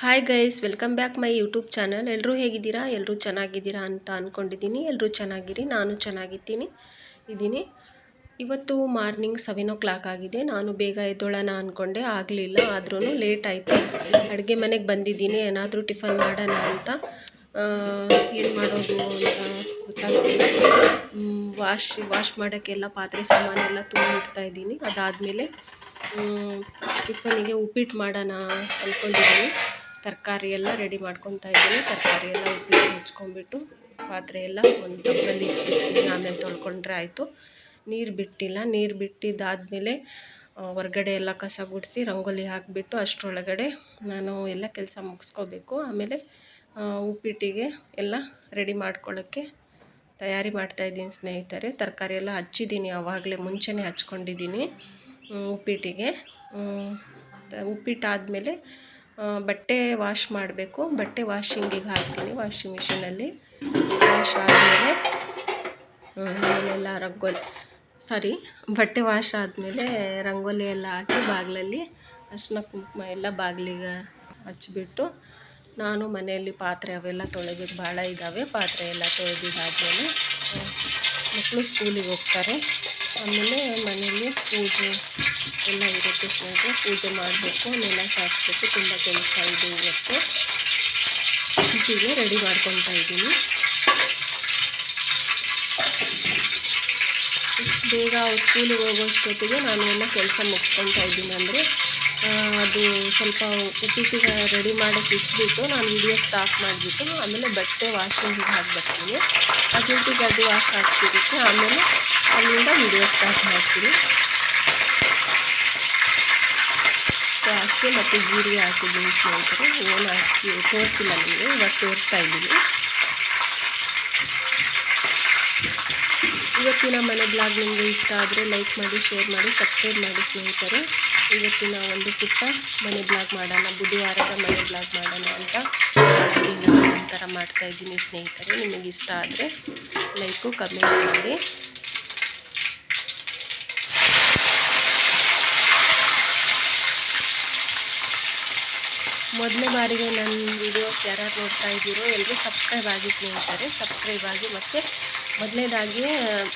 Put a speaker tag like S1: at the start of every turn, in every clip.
S1: Hi guys welcome back my YouTube channel ಎಲ್ಲರೂ ಹೇಗಿದ್ದೀರಾ? ಎಲ್ಲರೂ ಚೆನ್ನಾಗಿದ್ದೀರಾ ಅಂತ ಅಂದ್ಕೊಂಡಿದ್ದೀನಿ ಎಲ್ಲರೂ ಚೆನ್ನಾಗಿರಿ, ನಾನು ಚೆನ್ನಾಗಿದ್ದೀನಿ. ಇದ್ದೀನಿ ಇವತ್ತು ಮಾರ್ನಿಂಗ್ ಸೆವೆನ್ ಓ ಕ್ಲಾಕ್ ಆಗಿದೆ. ನಾನು ಬೇಗ ಎದ್ದೋಳೋಣ ಅಂದ್ಕೊಂಡೆ ಆಗಲಿಲ್ಲ ಆದ್ರೂ ಲೇಟ್ ಆಯಿತು. ಅಡುಗೆ ಮನೆಗೆ ಬಂದಿದ್ದೀನಿ. ಏನಾದರೂ ಟಿಫನ್ ಮಾಡೋಣ ಅಂತ. ಏನು ಮಾಡೋದು ಅಂತ ಗೊತ್ತಾಗ್ತಿಲ್ಲ. ವಾಶ್ ವಾಶ್ ಮಾಡೋಕ್ಕೆಲ್ಲ ಪಾತ್ರೆ ಸಾಮಾನೆಲ್ಲ ತುಂಬಿಡ್ತಾ ಇದ್ದೀನಿ. ಅದಾದಮೇಲೆ ಟಿಫನಿಗೆ ಉಪ್ಪಿಟ್ಟು ಮಾಡೋಣ ಅಂದ್ಕೊಂಡಿದ್ದೀನಿ ತರಕಾರಿ ಎಲ್ಲ ರೆಡಿ ಮಾಡ್ಕೊತಾ ಇದ್ದೀನಿ. ತರಕಾರಿ ಎಲ್ಲ ಉಪ್ಪಿಟ್ಟು ಮುಚ್ಕೊಂಡ್ಬಿಟ್ಟು ಪಾತ್ರೆ ಎಲ್ಲ ಒಂದು ಡಬ್ಬಲ್ಲಿ ಇಟ್ಬಿಟ್ಟಿದ್ದೀನಿ ಆಮೇಲೆ ತೊಳ್ಕೊಂಡ್ರೆ ಆಯಿತು. ನೀರು ಬಿಟ್ಟಿಲ್ಲ. ನೀರು ಬಿಟ್ಟಿದ್ದಾದಮೇಲೆ ಹೊರ್ಗಡೆ ಎಲ್ಲ ಕಸ ಗುಡಿಸಿ ರಂಗೋಲಿ ಹಾಕಿಬಿಟ್ಟು ಅಷ್ಟರೊಳಗಡೆ ನಾನು ಎಲ್ಲ ಕೆಲಸ ಮುಗಿಸ್ಕೋಬೇಕು. ಆಮೇಲೆ ಉಪ್ಪಿಟ್ಟಿಗೆ ಎಲ್ಲ ರೆಡಿ ಮಾಡ್ಕೊಳ್ಳೋಕ್ಕೆ ತಯಾರಿ ಮಾಡ್ತಾಯಿದ್ದೀನಿ ಸ್ನೇಹಿತರೆ. ತರಕಾರಿ ಎಲ್ಲ ಹಚ್ಚಿದ್ದೀನಿ. ಆವಾಗಲೇ ಮುಂಚೆನೇ ಹಚ್ಕೊಂಡಿದ್ದೀನಿ ಉಪ್ಪಿಟ್ಟಿಗೆ. ಉಪ್ಪಿಟ್ಟಾದಮೇಲೆ ಬಟ್ಟೆ ವಾಶ್ ಮಾಡಬೇಕು. ಬಟ್ಟೆ ವಾಷಿಂಗಿಗೆ ಹಾಕ್ತೀನಿ, ವಾಷಿಂಗ್ ಮಿಷಿನಲ್ಲಿ. ವಾಶ್ ಆದಮೇಲೆ ಆಮೇಲೆಲ್ಲ ರಂಗೋಲಿ, ಸಾರಿ, ಬಟ್ಟೆ ವಾಶ್ ಆದಮೇಲೆ ರಂಗೋಲಿ ಎಲ್ಲ ಹಾಕಿ ಬಾಗಿಲಲ್ಲಿ ಅರ್ಶಿನ ಕುಂಕುಮ ಎಲ್ಲ ಬಾಗಿಲಿಗೆ ಹಚ್ಚಿಬಿಟ್ಟು ನಾನು ಮನೆಯಲ್ಲಿ ಪಾತ್ರೆ ಅವೆಲ್ಲ ತೊಳೆದಿದ್ದು ಭಾಳ ಇದ್ದಾವೆ ಪಾತ್ರೆ ಎಲ್ಲ ತೊಳೆದಿದ್ದಾದಮೇಲೆ ಮಕ್ಕಳು ಸ್ಕೂಲಿಗೆ ಹೋಗ್ತಾರೆ. ಆಮೇಲೆ ಮನೆಯಲ್ಲಿ ಪೂಜೆ ಎಲ್ಲ ಇರುತ್ತೆ ಹೋಗಿ ಪೂಜೆ ಮಾಡಬೇಕು. ನೆಲ ಸಾರಿಸ್ಬೇಕು ತುಂಬ ಕೆಲಸ ಇದೆ ಇವತ್ತು. ಹೀಗೆ ರೆಡಿ ಮಾಡ್ಕೊತಾ ಇದ್ದೀನಿ. ಇಷ್ಟು ಬೇಗ ಅವ್ರು ಸ್ಕೂಲಿಗೆ ಹೋಗೋಷ್ಟೊತ್ತಿಗೆ ನಾನು ಎಲ್ಲ ಕೆಲಸ ಮುಗ್ಕೊತಾ ಇದ್ದೀನಿ. ಅಂದರೆ ಅದು ಸ್ವಲ್ಪ ಉಪ್ಪಿಟ್ಟಿಗೆ ರೆಡಿ ಮಾಡೋಕ್ಕೆ ಇಟ್ಬಿಟ್ಟು ನಾನು ವಿಡಿಯೋ ಸ್ಟಾಪ್ ಮಾಡಿಬಿಟ್ಟು ಆಮೇಲೆ ಬಟ್ಟೆ ವಾಷಿಂಗಿಗೆ ಹಾಕ್ಬರ್ತೀನಿ ಅದಿಟ್ಟಿಗೆ ಅದು ವಾಶ್ ಹಾಕ್ತಿರುತ್ತೆ ಆಮೇಲೆ ಅಲ್ಲಿಂದ ವಿಡಿಯೋ ಸ್ಟಾಪ್ ಮಾಡ್ತೀನಿ. ಸಾಸಿವೆ ಮತ್ತು ಜೀರಿಗೆ ಹಾಕಿದ್ದೀನಿ ಸ್ನೇಹಿತರೆ ಏನು ಹಾಕಿ ತೋರಿಸಿಲ್ಲ ನಿಮಗೆ ಇವತ್ತು ತೋರಿಸ್ತಾ ಇದ್ದೀನಿ. ಇವತ್ತಿನ ಮನೆ ಬ್ಲಾಗ್ ನಿಮಗೆ ಇಷ್ಟ ಆದರೆ ಲೈಕ್ ಮಾಡಿ, ಶೇರ್ ಮಾಡಿ, ಸಬ್ಸ್ಕ್ರೈಬ್ ಮಾಡಿ ಸ್ನೇಹಿತರೆ. ಇವತ್ತಿನ ಒಂದು ಪುಟ್ಟ ಮನೆ ಬ್ಲಾಗ್ ಮಾಡೋಣ, ಬುಧವಾರದ ಮನೆ ಬ್ಲಾಗ್ ಮಾಡೋಣ ಅಂತ ಥರ ಮಾಡ್ತಾಯಿದ್ದೀನಿ ಸ್ನೇಹಿತರೆ. ನಿಮಗೆ ಇಷ್ಟ ಆದರೆ ಲೈಕು, ಕಮೆಂಟ್ ಮಾಡಿ. ಮೊದಲನೇ ಬಾರಿಗೆ ನನ್ನ ವಿಡಿಯೋಸ್ ಯಾರ್ಯಾರು ನೋಡ್ತಾ ಇದ್ದೀರೋ ಎಲ್ಲರೂ ಸಬ್ಸ್ಕ್ರೈಬ್ ಆಗಿ ಸ್ನೇಹಿತರೆ ಸಬ್ಸ್ಕ್ರೈಬ್ ಆಗಿ ಮತ್ತು ಮೊದಲನೇದಾಗಿ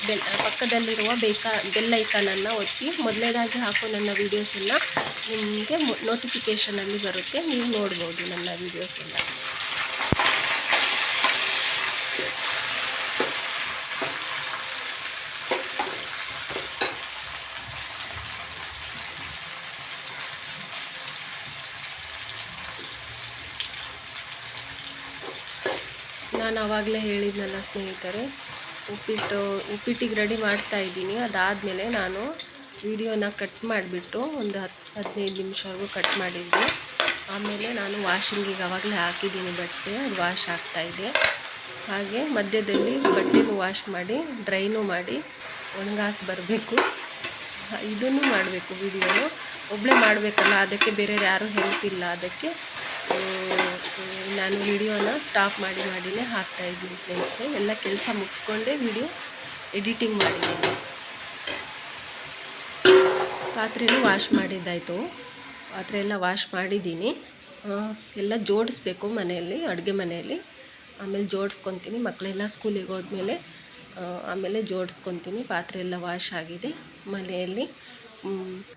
S1: ಬೆಲ್, ಪಕ್ಕದಲ್ಲಿರುವ ಬೇಕಾ ಬೆಲ್ ಐಕಾನನ್ನು ಒತ್ತಿ ಮೊದಲನೇದಾಗಿ ಹಾಕೋ ನನ್ನ ವೀಡಿಯೋಸ್ ಎಲ್ಲ ನಿಮಗೆ ನೋಟಿಫಿಕೇಷನಲ್ಲಿ ಬರುತ್ತೆ. ನೀವು ನೋಡ್ಬೋದು ನನ್ನ ವೀಡಿಯೋಸ್ ನಾನು ಆವಾಗಲೇ ಹೇಳಿದ್ನಲ್ಲ ಸ್ನೇಹಿತರೆ, ಉಪ್ಪಿಟ್ಟು, ಉಪ್ಪಿಟ್ಟಿಗೆ ರೆಡಿ ಮಾಡ್ತಾ ಇದ್ದೀನಿ. ಅದಾದಮೇಲೆ ನಾನು ವಿಡಿಯೋನ ಕಟ್ ಮಾಡಿಬಿಟ್ಟು ಒಂದು ಹತ್ತು ಹದಿನೈದು ನಿಮಿಷವರೆಗೂ ಕಟ್ ಮಾಡಿದ್ದೆ ಆಮೇಲೆ ನಾನು ವಾಷಿಂಗಿಗೆ ಆವಾಗಲೇ ಹಾಕಿದ್ದೀನಿ ಬಟ್ಟೆ, ಅದು ವಾಶ್ ಆಗ್ತಾಯಿದೆ ಹಾಗೆ ಮಧ್ಯದಲ್ಲಿ ಬಟ್ಟೆನೂ ವಾಶ್ ಮಾಡಿ ಡ್ರೈನೂ ಮಾಡಿ ಒಣಗಾಕಿ ಬರಬೇಕು. ಇದನ್ನು ಮಾಡಬೇಕು ವಿಡಿಯೋನು ಒಬ್ಬಳೇ ಮಾಡಬೇಕಲ್ಲ, ಅದಕ್ಕೆ ಬೇರೆ ಯಾರೂ ಹೆಲ್ಪ್ ಇಲ್ಲ ಅದಕ್ಕೆ. ನಾನು ವಿಡಿಯೋನ ಸ್ಟಾಪ್ ಮಾಡಿ ಮಾಡಿನೇ ಹಾಕ್ತಾಯಿದ್ದೀನಿ ಸ್ನೇಹಿತರೆ. ಎಲ್ಲ ಕೆಲಸ ಮುಗಿಸ್ಕೊಂಡೇ ವಿಡಿಯೋ ಎಡಿಟಿಂಗ್ ಮಾಡಿದ್ದೀನಿ. ಪಾತ್ರೆನೂ ವಾಶ್ ಮಾಡಿದ್ದಾಯಿತು. ಪಾತ್ರೆ ಎಲ್ಲ ವಾಶ್ ಮಾಡಿದ್ದೀನಿ. ಎಲ್ಲ ಜೋಡಿಸ್ಬೇಕು ಮನೆಯಲ್ಲಿ, ಅಡುಗೆ ಮನೆಯಲ್ಲಿ. ಆಮೇಲೆ ಜೋಡಿಸ್ಕೊತೀನಿ. ಮಕ್ಕಳೆಲ್ಲ ಸ್ಕೂಲಿಗೆ ಹೋದ್ಮೇಲೆ ಆಮೇಲೆ ಜೋಡಿಸ್ಕೊತೀನಿ. ಪಾತ್ರೆ ಎಲ್ಲ ವಾಶ್ ಆಗಿದೆ ಮನೆಯಲ್ಲಿ.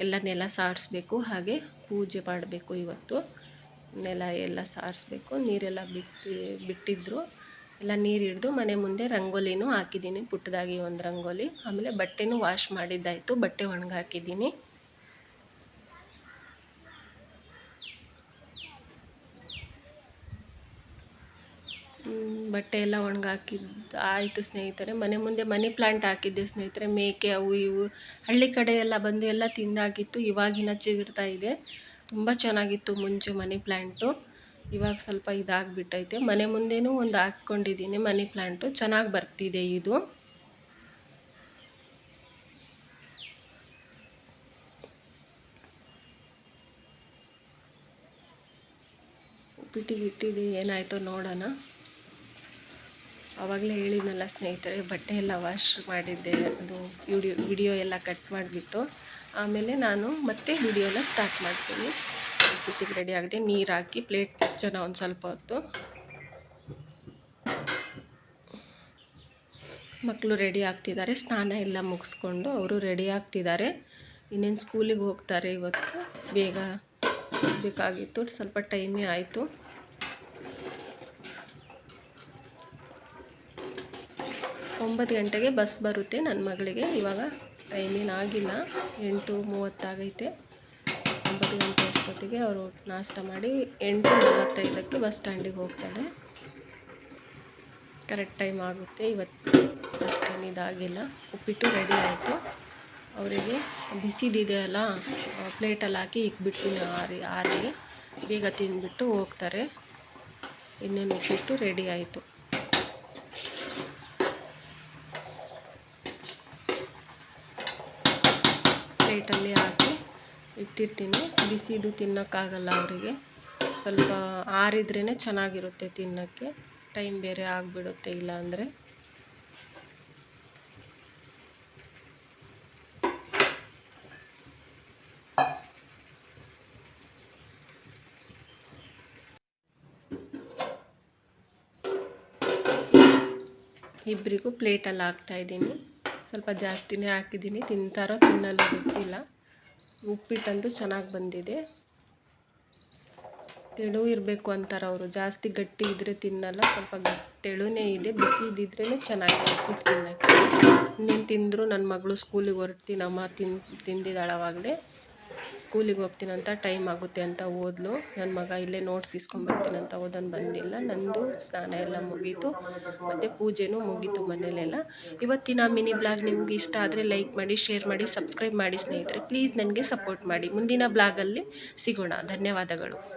S1: ಎಲ್ಲ ನೆಲ ಸಾರಿಸ್ಬೇಕು. ಹಾಗೆ ಪೂಜೆ ಮಾಡಬೇಕು ಇವತ್ತು. ನೆಲ ಎಲ್ಲ ಸಾರಿಸ್ಬೇಕು, ನೀರೆಲ್ಲ ಬಿಟ್ಟು ಬಿಟ್ಟಿದ್ದರು ಎಲ್ಲ ನೀರು ಹಿಡ್ದು ಮನೆ ಮುಂದೆ ರಂಗೋಲಿನೂ ಹಾಕಿದ್ದೀನಿ ಪುಟ್ಟದಾಗಿ ಒಂದು ರಂಗೋಲಿ. ಆಮೇಲೆ ಬಟ್ಟೆನೂ ವಾಶ್ ಮಾಡಿದ್ದಾಯಿತು, ಬಟ್ಟೆ ಒಣಗಾಕಿದ್ದೀನಿ. ಬಟ್ಟೆ ಎಲ್ಲ ಒಣಗಾಕಿದ್ದು, ಆಯಿತು ಸ್ನೇಹಿತರೆ. ಮನೆ ಮುಂದೆ ಮನಿ ಪ್ಲಾಂಟ್ ಹಾಕಿದ್ದೆ ಸ್ನೇಹಿತರೆ. ಮೇಕೆ, ಅವು ಇವು, ಹಳ್ಳಿ ಕಡೆ ಎಲ್ಲ ಬಂದು ಎಲ್ಲ ತಿಂದಾಗಿತ್ತು. ಇವಾಗಿನ ಚಿಗುರ್ತಾ ಇದೆ. ತುಂಬ ಚೆನ್ನಾಗಿತ್ತು ಮುಂಚೆ ಮನಿ ಪ್ಲ್ಯಾಂಟು ಇವಾಗ ಸ್ವಲ್ಪ ಇದಾಗಿಬಿಟ್ಟೈತೆ. ಮನೆ ಮುಂದೆಯೂ ಒಂದು ಹಾಕ್ಕೊಂಡಿದ್ದೀನಿ ಮನಿ ಪ್ಲ್ಯಾಂಟು ಚೆನ್ನಾಗಿ ಬರ್ತಿದೆ ಇದು. ಉಪ್ಪಿಟ್ಟಿಗೆ ಇಟ್ಟಿದ್ದು ಏನಾಯಿತೋ ನೋಡೋಣ. ಆವಾಗಲೇ ಹೇಳಿದ್ನಲ್ಲ ಸ್ನೇಹಿತರೆ, ಬಟ್ಟೆ ಎಲ್ಲ ವಾಶ್ ಮಾಡಿದ್ದೆ. ಅದು ವಿಡಿಯೋ ವಿಡಿಯೋ ಎಲ್ಲ ಕಟ್ ಮಾಡಿಬಿಟ್ಟು. ಆಮೇಲೆ ನಾನು ಮತ್ತೆ ವಿಡಿಯೋನ ಸ್ಟಾರ್ಟ್ ಮಾಡ್ತೀನಿ. ಉಪ್ಪಿಟ್ಟಿಗೆ ರೆಡಿ ಆಗಿದೆ. ನೀರು ಹಾಕಿ ಪ್ಲೇಟ್ ಮುಚ್ಚೋಣ ಒಂದು ಸ್ವಲ್ಪ ಹೊತ್ತು. ಮಕ್ಕಳು ರೆಡಿ ಆಗ್ತಿದ್ದಾರೆ. ಸ್ನಾನ ಎಲ್ಲ ಮುಗಿಸ್ಕೊಂಡು ಅವರು ರೆಡಿ ಆಗ್ತಿದ್ದಾರೆ. ಇನ್ನೇನು ಸ್ಕೂಲಿಗೆ ಹೋಗ್ತಾರೆ ಇವತ್ತು? ಬೇಗ ಬೇಕಾಗಿತ್ತು. ಸ್ವಲ್ಪ ಟೈಮೇ ಆಯಿತು. ಒಂಬತ್ತು ಗಂಟೆಗೆ ಬಸ್ ಬರುತ್ತೆ ನನ್ನ ಮಗಳಿಗೆ. ಇವಾಗ ಟೈಮ್ ಆಗಿಲ್ಲ. ಎಂಟು ಮೂವತ್ತಾಗೈತೆ ಒಂಬತ್ತು ಗಂಟೆ ಅಷ್ಟೊತ್ತಿಗೆ ಅವರು ನಾಷ್ಟ ಮಾಡಿ ಎಂಟು ನಲವತ್ತೈದಕ್ಕೆ ಬಸ್ ಸ್ಟ್ಯಾಂಡಿಗೆ ಹೋಗ್ತಾರೆ. ಕರೆಕ್ಟ್ ಟೈಮ್ ಆಗುತ್ತೆ. ಇವತ್ತು ಅಷ್ಟೇನು ಇದಾಗಿಲ್ಲ. ಉಪ್ಪಿಟ್ಟು ರೆಡಿ ಆಯಿತು. ಅವರಿಗೆ ಬಿಸಿದಿದೆಯಲ್ಲ ಪ್ಲೇಟಲ್ಲಿ ಹಾಕಿ ಇಕ್ಬಿಡ್ತೀನಿ ಆರಿ ಆರಿ. ಬೇಗ ತಿಂದುಬಿಟ್ಟು ಹೋಗ್ತಾರೆ. ಇನ್ನೇನು ಉಪ್ಪಿಟ್ಟು ರೆಡಿ ಆಯಿತು. ಪ್ಲೇಟಲ್ಲಿ ಹಾಕಿ ಇಟ್ಟಿರ್ತೀನಿ. ಬಿಸಿದು ತಿನ್ನೋಕ್ಕಾಗಲ್ಲ ಅವರಿಗೆ. ಸ್ವಲ್ಪ ಆರಿದ್ರೇ ಚೆನ್ನಾಗಿರುತ್ತೆ ತಿನ್ನೋಕ್ಕೆ. ಟೈಮ್ ಬೇರೆ ಆಗಿಬಿಡುತ್ತೆ ಇಲ್ಲಾಂದರೆ ಇಬ್ಬರಿಗೂ ಪ್ಲೇಟಲ್ಲಿ ಹಾಕ್ತಾಯಿದ್ದೀನಿ ಸ್ವಲ್ಪ ಜಾಸ್ತಿನೇ ಹಾಕಿದ್ದೀನಿ. ತಿಂತಾರೋ ತಿನ್ನಲ್ಲ ಗೊತ್ತಿಲ್ಲ. ಉಪ್ಪಿಟ್ಟಂತೂ ಚೆನ್ನಾಗಿ ಬಂದಿದೆ. ತೆಳು ಇರಬೇಕು ಅಂತಾರೆ ಅವರು. ಜಾಸ್ತಿ ಗಟ್ಟಿ ಇದ್ದರೆ ತಿನ್ನಲ್ಲ, ಸ್ವಲ್ಪ ತೆಳುನೇ ಇದೆ. ಬಿಸಿ ಇದ್ದಿದ್ರೇ ಚೆನ್ನಾಗಿ ಉಪ್ಪಿಟ್ಟು ತಿನ್ನೋಕ್ಕೆ. ಇನ್ನೇನು ತಿಂದರು ನನ್ನ ಮಗಳು ಸ್ಕೂಲಿಗೆ ಹೊರಡ್ತೀನಮ್ಮ ತಿನ್ ತಿಂದಿದ್ದಾಳೆ ಅವಾಗಲೇ ಸ್ಕೂಲಿಗೆ ಹೋಗ್ತೀನಂತ ಟೈಮ್ ಆಗುತ್ತೆ ಅಂತ ಓದ್ಲು. ನನ್ನ ಮಗ ಇಲ್ಲೇ ನೋಟ್ಸ್ ಇಸ್ಕೊಂಬರ್ತೀನಿ ಅಂತ ಓದೋನು ಬಂದಿಲ್ಲ. ನಂದು ಸ್ನಾನ ಎಲ್ಲ ಮುಗೀತು. ಮತ್ತು ಪೂಜೆನೂ ಮುಗೀತು ಮನೇಲೆಲ್ಲ. ಇವತ್ತಿನ ಮಿನಿ ಬ್ಲಾಗ್ ನಿಮ್ಗೆ ಇಷ್ಟ ಆದರೆ ಲೈಕ್ ಮಾಡಿ, ಶೇರ್ ಮಾಡಿ, ಸಬ್ಸ್ಕ್ರೈಬ್ ಮಾಡಿ ಸ್ನೇಹಿತರೆ. ಪ್ಲೀಸ್ ನನಗೆ ಸಪೋರ್ಟ್ ಮಾಡಿ. ಮುಂದಿನ ಬ್ಲಾಗಲ್ಲಿ ಸಿಗೋಣ. ಧನ್ಯವಾದಗಳು.